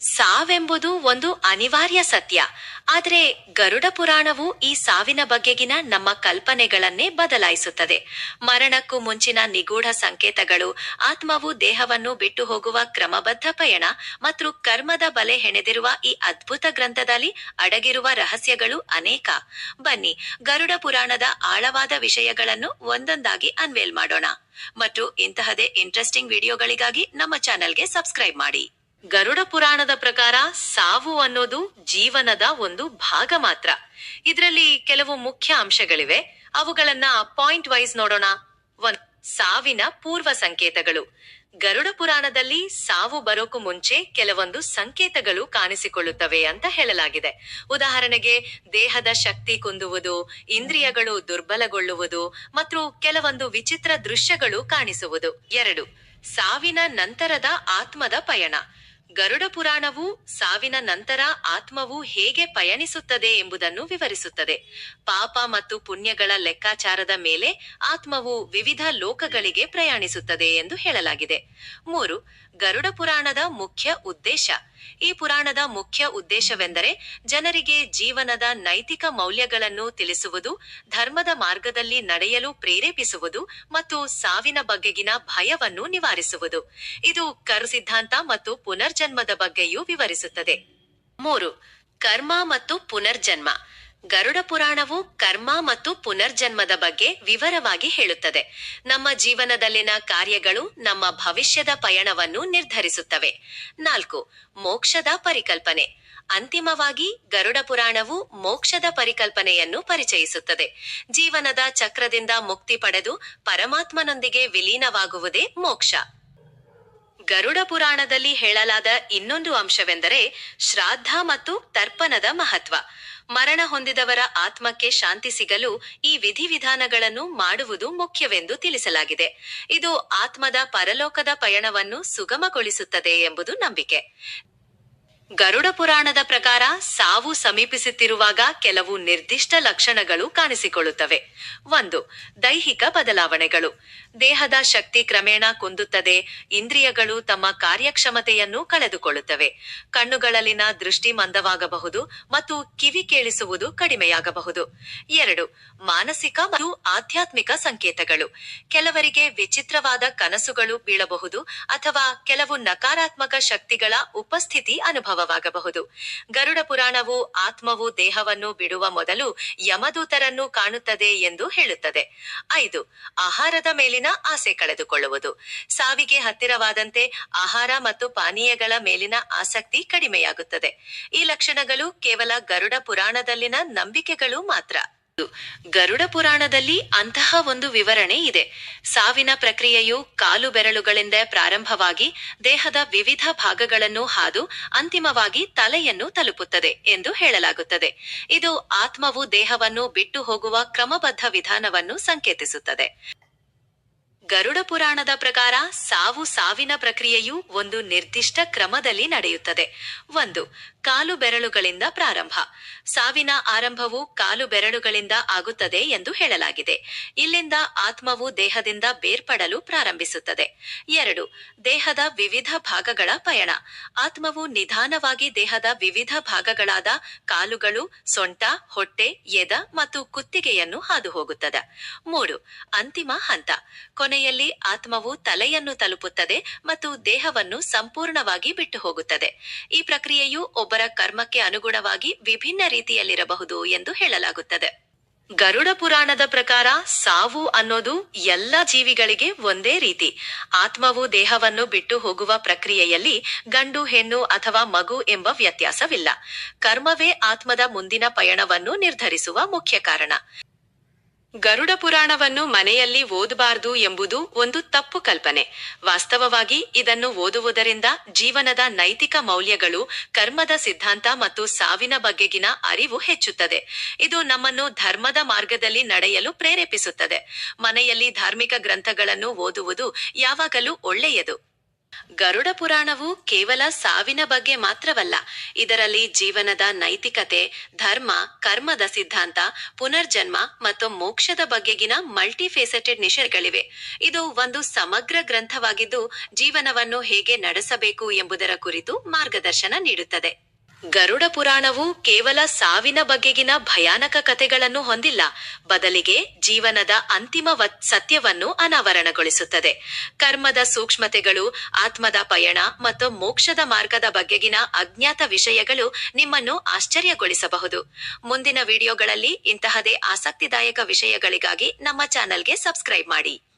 ಸಾವೆಂಬುದು ಒಂದು ಅನಿವಾರ್ಯ ಸತ್ಯ. ಆದರೆ ಗರುಡ ಪುರಾಣವು ಈ ಸಾವಿನ ಬಗೆಗಿನ ನಮ್ಮ ಕಲ್ಪನೆಗಳನ್ನೇ ಬದಲಾಯಿಸುತ್ತದೆ. ಮರಣಕ್ಕೂ ಮುಂಚಿನ ನಿಗೂಢ ಸಂಕೇತಗಳು, ಆತ್ಮವು ದೇಹವನ್ನು ಬಿಟ್ಟು ಹೋಗುವ ಕ್ರಮಬದ್ಧ ಪಯಣ ಮತ್ತು ಕರ್ಮದ ಬಲೆ ಹೆಣೆದಿರುವ ಈ ಅದ್ಭುತ ಗ್ರಂಥದಲ್ಲಿ ಅಡಗಿರುವ ರಹಸ್ಯಗಳು ಅನೇಕ. ಬನ್ನಿ, ಗರುಡ ಪುರಾಣದ ಆಳವಾದ ವಿಷಯಗಳನ್ನು ಒಂದೊಂದಾಗಿ ಅನ್ವೇಲ್ ಮಾಡೋಣ. ಮತ್ತು ಇಂತಹದೇ ಇಂಟ್ರೆಸ್ಟಿಂಗ್ ವಿಡಿಯೋಗಳಿಗಾಗಿ ನಮ್ಮ ಚಾನೆಲ್ಗೆ ಸಬ್ಸ್ಕ್ರೈಬ್ ಮಾಡಿ. ಗರುಡ ಪುರಾಣದ ಪ್ರಕಾರ ಸಾವು ಅನ್ನೋದು ಜೀವನದ ಒಂದು ಭಾಗ ಮಾತ್ರ. ಇದರಲ್ಲಿ ಕೆಲವು ಮುಖ್ಯ ಅಂಶಗಳಿವೆ. ಅವುಗಳನ್ನ ಪಾಯಿಂಟ್ ವೈಸ್ ನೋಡೋಣ. ಒನ್ ಸಾವಿನ ಪೂರ್ವ ಸಂಕೇತಗಳು. ಗರುಡ ಪುರಾಣದಲ್ಲಿ ಸಾವು ಬರೋಕು ಮುಂಚೆ ಕೆಲವೊಂದು ಸಂಕೇತಗಳು ಕಾಣಿಸಿಕೊಳ್ಳುತ್ತವೆ ಅಂತ ಹೇಳಲಾಗಿದೆ. ಉದಾಹರಣೆಗೆ, ದೇಹದ ಶಕ್ತಿ ಕುಂದುವುದು, ಇಂದ್ರಿಯಗಳು ದುರ್ಬಲಗೊಳ್ಳುವುದು, ಮತ್ತು ಕೆಲವೊಂದು ವಿಚಿತ್ರ ದೃಶ್ಯಗಳು ಕಾಣಿಸುವುದು. ಎರಡು, ಸಾವಿನ ನಂತರದ ಆತ್ಮದ ಪಯಣ. ಗರುಡ ಪುರಾಣವು ಸಾವಿನ ನಂತರ ಆತ್ಮವು ಹೇಗೆ ಪಯಣಿಸುತ್ತದೆ ಎಂಬುದನ್ನು ವಿವರಿಸುತ್ತದೆ. ಪಾಪ ಮತ್ತು ಪುಣ್ಯಗಳ ಲೆಕ್ಕಾಚಾರದ ಮೇಲೆ ಆತ್ಮವು ವಿವಿಧ ಲೋಕಗಳಿಗೆ ಪ್ರಯಾಣಿಸುತ್ತದೆ ಎಂದು ಹೇಳಲಾಗಿದೆ. ಮೂರು, ಗರುಡ ಪುರಾಣದ ಮುಖ್ಯ ಉದ್ದೇಶ. ಈ ಪುರಾಣದ ಮುಖ್ಯ ಉದ್ದೇಶವೆಂದರೆ ಜನರಿಗೆ ಜೀವನದ ನೈತಿಕ ಮೌಲ್ಯಗಳನ್ನು ತಿಳಿಸುವುದು, ಧರ್ಮದ ಮಾರ್ಗದಲ್ಲಿ ನಡೆಯಲು ಪ್ರೇರೇಪಿಸುವುದು ಮತ್ತು ಸಾವಿನ ಬಗೆಗಿನ ಭಯವನ್ನು ನಿವಾರಿಸುವುದು. ಇದು ಕರು ಸಿದ್ಧಾಂತ ಮತ್ತು ಪುನರ್ಜನ್ಮದ ಬಗ್ಗೆಯೂ ವಿವರಿಸುತ್ತದೆ. ಮೂರು, ಕರ್ಮ ಮತ್ತು ಪುನರ್ಜನ್ಮ. ಗರುಡ ಪುರಾಣವು ಕರ್ಮ ಮತ್ತು ಪುನರ್ಜನ್ಮದ ಬಗ್ಗೆ ವಿವರವಾಗಿ ಹೇಳುತ್ತದೆ. ನಮ್ಮ ಜೀವನದಲ್ಲಿನ ಕಾರ್ಯಗಳು ನಮ್ಮ ಭವಿಷ್ಯದ ಪಯಣವನ್ನು ನಿರ್ಧರಿಸುತ್ತವೆ. ನಾಲ್ಕು, ಮೋಕ್ಷದ ಪರಿಕಲ್ಪನೆ. ಅಂತಿಮವಾಗಿ, ಗರುಡ ಪುರಾಣವು ಮೋಕ್ಷದ ಪರಿಕಲ್ಪನೆಯನ್ನು ಪರಿಚಯಿಸುತ್ತದೆ. ಜೀವನದ ಚಕ್ರದಿಂದ ಮುಕ್ತಿ ಪಡೆದು ಪರಮಾತ್ಮನೊಂದಿಗೆ ವಿಲೀನವಾಗುವುದೇ ಮೋಕ್ಷ. ಗರುಡ ಪುರಾಣದಲ್ಲಿ ಹೇಳಲಾದ ಇನ್ನೊಂದು ಅಂಶವೆಂದರೆ ಶ್ರಾದ್ದ ಮತ್ತು ತರ್ಪಣದ ಮಹತ್ವ. ಮರಣ ಹೊಂದಿದವರ ಆತ್ಮಕ್ಕೆ ಶಾಂತಿ ಸಿಗಲು ಈ ವಿಧಿವಿಧಾನಗಳನ್ನು ಮಾಡುವುದು ಮುಖ್ಯವೆಂದು ತಿಳಿಸಲಾಗಿದೆ. ಇದು ಆತ್ಮದ ಪರಲೋಕದ ಪಯಣವನ್ನು ಸುಗಮಗೊಳಿಸುತ್ತದೆ ಎಂಬುದು ನಂಬಿಕೆ. ಗರುಡ ಪುರಾಣದ ಪ್ರಕಾರ ಸಾವು ಸಮೀಪಿಸುತ್ತಿರುವಾಗ ಕೆಲವು ನಿರ್ದಿಷ್ಟ ಲಕ್ಷಣಗಳು ಕಾಣಿಸಿಕೊಳ್ಳುತ್ತವೆ. ಒಂದು, ದೈಹಿಕ ಬದಲಾವಣೆಗಳು. ದೇಹದ ಶಕ್ತಿ ಕ್ರಮೇಣ ಕುಂದುತ್ತದೆ, ಇಂದ್ರಿಯಗಳು ತಮ್ಮ ಕಾರ್ಯಕ್ಷಮತೆಯನ್ನು ಕಳೆದುಕೊಳ್ಳುತ್ತವೆ. ಕಣ್ಣುಗಳಲ್ಲಿನ ದೃಷ್ಟಿ ಮಂದವಾಗಬಹುದು ಮತ್ತು ಕಿವಿ ಕೇಳಿಸುವುದು ಕಡಿಮೆಯಾಗಬಹುದು. ಎರಡು, ಮಾನಸಿಕ ಮತ್ತು ಆಧ್ಯಾತ್ಮಿಕ ಸಂಕೇತಗಳು. ಕೆಲವರಿಗೆ ವಿಚಿತ್ರವಾದ ಕನಸುಗಳು ಬೀಳಬಹುದು ಅಥವಾ ಕೆಲವು ನಕಾರಾತ್ಮಕ ಶಕ್ತಿಗಳ ಉಪಸ್ಥಿತಿ ಅನುಭವವಾಗಬಹುದು. ಗರುಡ ಪುರಾಣವು ಆತ್ಮವು ದೇಹವನ್ನು ಬಿಡುವ ಮೊದಲು ಯಮದೂತರನ್ನು ಕಾಣುತ್ತದೆ ಎಂದು ಹೇಳುತ್ತದೆ. ಐದು, ಆಹಾರದ ಮೇಲಿನ ಆಸೆ ಕಳೆದುಕೊಳ್ಳುವುದು. ಸಾವಿಗೆ ಹತ್ತಿರವಾದಂತೆ ಆಹಾರ ಮತ್ತು ಪಾನೀಯಗಳ ಮೇಲಿನ ಆಸಕ್ತಿ ಕಡಿಮೆಯಾಗುತ್ತದೆ. ಈ ಲಕ್ಷಣಗಳು ಕೇವಲ ಗರುಡ ಪುರಾಣದಲ್ಲಿನ ನಂಬಿಕೆಗಳು ಮಾತ್ರ. ಗರುಡ ಪುರಾಣದಲ್ಲಿ ಅಂತಹ ಒಂದು ವಿವರಣೆ ಇದೆ. ಸಾವಿನ ಪ್ರಕ್ರಿಯೆಯು ಕಾಲು ಬೆರಳುಗಳಿಂದ ಪ್ರಾರಂಭವಾಗಿ ದೇಹದ ವಿವಿಧ ಭಾಗಗಳನ್ನು ಹಾದು ಅಂತಿಮವಾಗಿ ತಲೆಯನ್ನು ತಲುಪುತ್ತದೆ ಎಂದು ಹೇಳಲಾಗುತ್ತದೆ. ಇದು ಆತ್ಮವು ದೇಹವನ್ನು ಬಿಟ್ಟು ಹೋಗುವ ಕ್ರಮಬದ್ಧ ವಿಧಾನವನ್ನು ಸಂಕೇತಿಸುತ್ತದೆ. ಗರುಡ ಪುರಾಣದ ಪ್ರಕಾರ ಸಾವು ಸಾವಿನ ಪ್ರಕ್ರಿಯೆಯು ಒಂದು ನಿರ್ದಿಷ್ಟ ಕ್ರಮದಲ್ಲಿ ನಡೆಯುತ್ತದೆ. ಒಂದು, ಕಾಲು ಬೆರಳುಗಳಿಂದ ಪ್ರಾರಂಭ. ಸಾವಿನ ಆರಂಭವು ಕಾಲು ಬೆರಳುಗಳಿಂದ ಆಗುತ್ತದೆ ಎಂದು ಹೇಳಲಾಗಿದೆ. ಇಲ್ಲಿಂದ ಆತ್ಮವು ದೇಹದಿಂದ ಬೇರ್ಪಡಲು ಪ್ರಾರಂಭಿಸುತ್ತದೆ. ಎರಡು, ದೇಹದ ವಿವಿಧ ಭಾಗಗಳ ಪಯಣ. ಆತ್ಮವು ನಿಧಾನವಾಗಿ ದೇಹದ ವಿವಿಧ ಭಾಗಗಳಾದ ಕಾಲುಗಳು, ಸೊಂಟ, ಹೊಟ್ಟೆ, ಎದ ಮತ್ತು ಕುತ್ತಿಗೆಯನ್ನು ಹಾದು ಹೋಗುತ್ತದೆ ಮೂರು, ಅಂತಿಮ ಹಂತ. ಕೊನೆಯಲ್ಲಿ ಆತ್ಮವು ತಲೆಯನ್ನು ತಲುಪುತ್ತದೆ ಮತ್ತು ದೇಹವನ್ನು ಸಂಪೂರ್ಣವಾಗಿ ಬಿಟ್ಟು ಹೋಗುತ್ತದೆ ಈ ಪ್ರಕ್ರಿಯೆಯು ಒಬ್ಬರ ಕರ್ಮಕ್ಕೆ ಅನುಗುಣವಾಗಿ ವಿಭಿನ್ನ ರೀತಿಯಲ್ಲಿರಬಹುದು ಎಂದು ಹೇಳಲಾಗುತ್ತದೆ. ಗರುಡ ಪುರಾಣದ ಪ್ರಕಾರ ಸಾವು ಅನ್ನೋದು ಎಲ್ಲ ಜೀವಿಗಳಿಗೆ ಒಂದೇ ರೀತಿ. ಆತ್ಮವು ದೇಹವನ್ನು ಬಿಟ್ಟು ಹೋಗುವ ಪ್ರಕ್ರಿಯೆಯಲ್ಲಿ ಗಂಡು, ಹೆಣ್ಣು ಅಥವಾ ಮಗು ಎಂಬ ವ್ಯತ್ಯಾಸವಿಲ್ಲ. ಕರ್ಮವೇ ಆತ್ಮದ ಮುಂದಿನ ಪಯಣವನ್ನು ನಿರ್ಧರಿಸುವ ಮುಖ್ಯ ಕಾರಣ. ಗರುಡ ಪುರಾಣವನ್ನು ಮನೆಯಲ್ಲಿ ಓದಬಾರದು ಎಂಬುದು ಒಂದು ತಪ್ಪು ಕಲ್ಪನೆ. ವಾಸ್ತವವಾಗಿ ಇದನ್ನು ಓದುವುದರಿಂದ ಜೀವನದ ನೈತಿಕ ಮೌಲ್ಯಗಳು, ಕರ್ಮದ ಸಿದ್ಧಾಂತ ಮತ್ತು ಸಾವಿನ ಬಗೆಗಿನ ಅರಿವು ಹೆಚ್ಚುತ್ತದೆ. ಇದು ನಮ್ಮನ್ನು ಧರ್ಮದ ಮಾರ್ಗದಲ್ಲಿ ನಡೆಯಲು ಪ್ರೇರೇಪಿಸುತ್ತದೆ. ಮನೆಯಲ್ಲಿ ಧಾರ್ಮಿಕ ಗ್ರಂಥಗಳನ್ನು ಓದುವುದು ಯಾವಾಗಲೂ ಒಳ್ಳೆಯದು. ಗರುಡ ಪುರಾಣವು ಕೇವಲ ಸಾವಿನ ಬಗ್ಗೆ ಮಾತ್ರವಲ್ಲ, ಇದರಲ್ಲಿ ಜೀವನದ ನೈತಿಕತೆ, ಧರ್ಮ, ಕರ್ಮದ ಸಿದ್ಧಾಂತ, ಪುನರ್ಜನ್ಮ ಮತ್ತು ಮೋಕ್ಷದ ಬಗೆಗಿನ ಮಲ್ಟಿಫೇಸೆಟೆಡ್ ನಿಷರ್ಗಳಿವೆ ಇದು ಒಂದು ಸಮಗ್ರ ಗ್ರಂಥವಾಗಿದ್ದು ಜೀವನವನ್ನು ಹೇಗೆ ನಡೆಸಬೇಕು ಎಂಬುದರ ಕುರಿತು ಮಾರ್ಗದರ್ಶನ ನೀಡುತ್ತದೆ. ಗರುಡ ಪುರಾಣವು ಕೇವಲ ಸಾವಿನ ಬಗೆಗಿನ ಭಯಾನಕ ಕಥೆಗಳನ್ನು ಹೊಂದಿಲ್ಲ. ಬದಲಿಗೆ ಜೀವನದ ಅಂತಿಮ ಸತ್ಯವನ್ನು ಅನಾವರಣಗೊಳಿಸುತ್ತದೆ. ಕರ್ಮದ ಸೂಕ್ಷ್ಮತೆಗಳು, ಆತ್ಮದ ಪಯಣ ಮತ್ತು ಮೋಕ್ಷದ ಮಾರ್ಗದ ಬಗೆಗಿನ ಅಜ್ಞಾತ ವಿಷಯಗಳು ನಿಮ್ಮನ್ನು ಆಶ್ಚರ್ಯಗೊಳಿಸಬಹುದು. ಮುಂದಿನ ವಿಡಿಯೋಗಳಲ್ಲಿ ಇಂತಹದೇ ಆಸಕ್ತಿದಾಯಕ ವಿಷಯಗಳಿಗಾಗಿ ನಮ್ಮ ಚಾನೆಲ್ಗೆ ಸಬ್ಸ್ಕ್ರೈಬ್ ಮಾಡಿ.